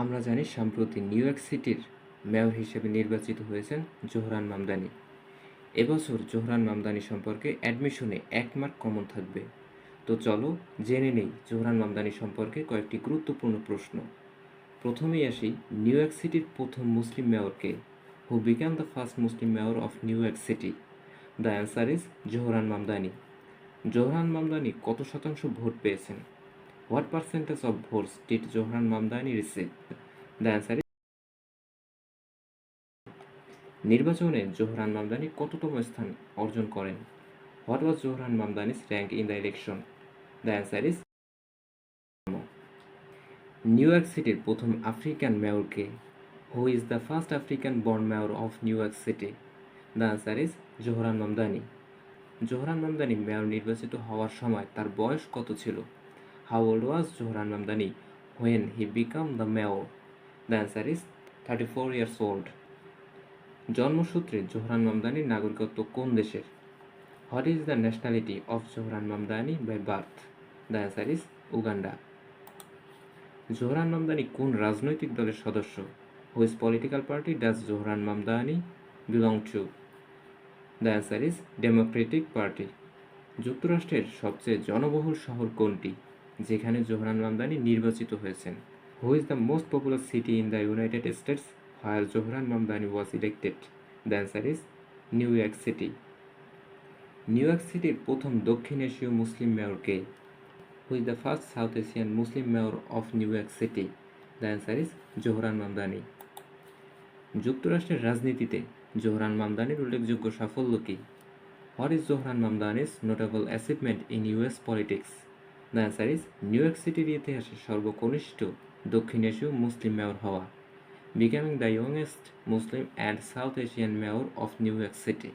আমরা জানি সম্প্রতি নিউ ইয়র্ক সিটির মেয়র হিসেবে নির্বাচিত হয়েছেন জোহরান মামদানি। এবছর জোহরান মামদানি সম্পর্কে অ্যাডমিশনে এক মার্ক কমন থাকবে। তো চলো জেনে নেই জোহরান মামদানি সম্পর্কে কয়েকটি গুরুত্বপূর্ণ প্রশ্ন। প্রথমেই আসি নিউ ইয়র্ক সিটির প্রথম মুসলিম মেয়রকে। Who became the first Muslim mayor of New York City the answer is Zohran Mamdani. Zohran Mamdani কত শতাংশ ভোট পেয়েছেন? What percentage of votes did Zohran Mamdani receive the answer নির্বাচনে জোহরান মামদানি কততম স্থান অর্জন করেন? What was Zohran Mamdani's rank in the election the answer is New York সিটির প্রথম African মেয়রকে who is the first African born mayor of New York City the answer is Zohran Mamdani Zohran Mamdani mayor নির্বাচিত হওয়ার সময় তার বয়স কত ছিল? Old was Zohran Mamdani when he became the mayor the answer is thirty four years old জন্মসূত্রে জোহরান মামদানির নাগরিকত্ব কোন দেশের? What is the nationality of Zohran Mamdani by birth the answer is Uganda Zohran Mamdani কোন রাজনৈতিক দলের সদস্য? Which political party does Zohran Mamdani belong to the answer is Democratic party যুক্তরাষ্ট্রের সবচেয়ে জনবহুল শহর কোনটি? যেখানে জোহরান মামদানি নির্বাচিত হয়েছেন। Who is the most popular city in the United States where Zohran Mamdani was elected the answer is New York City New York সিটির প্রথম দক্ষিণ এশীয় মুসলিম মেয়রকে who is the first South Asian Muslim mayor of New York City the answer is Zohran Mamdani. যুক্তরাষ্ট্রের রাজনীতিতে জোহরান মামদানির উল্লেখযোগ্য সাফল্য কী? What is Zohran Mamdani's notable achievement in US politics the New York সিটির ইতিহাসে সর্বকনিষ্ঠ দক্ষিণ এশীয় মুসলিম মেয়র হওয়া। Becoming the youngest Muslim and South Asian mayor of New York City.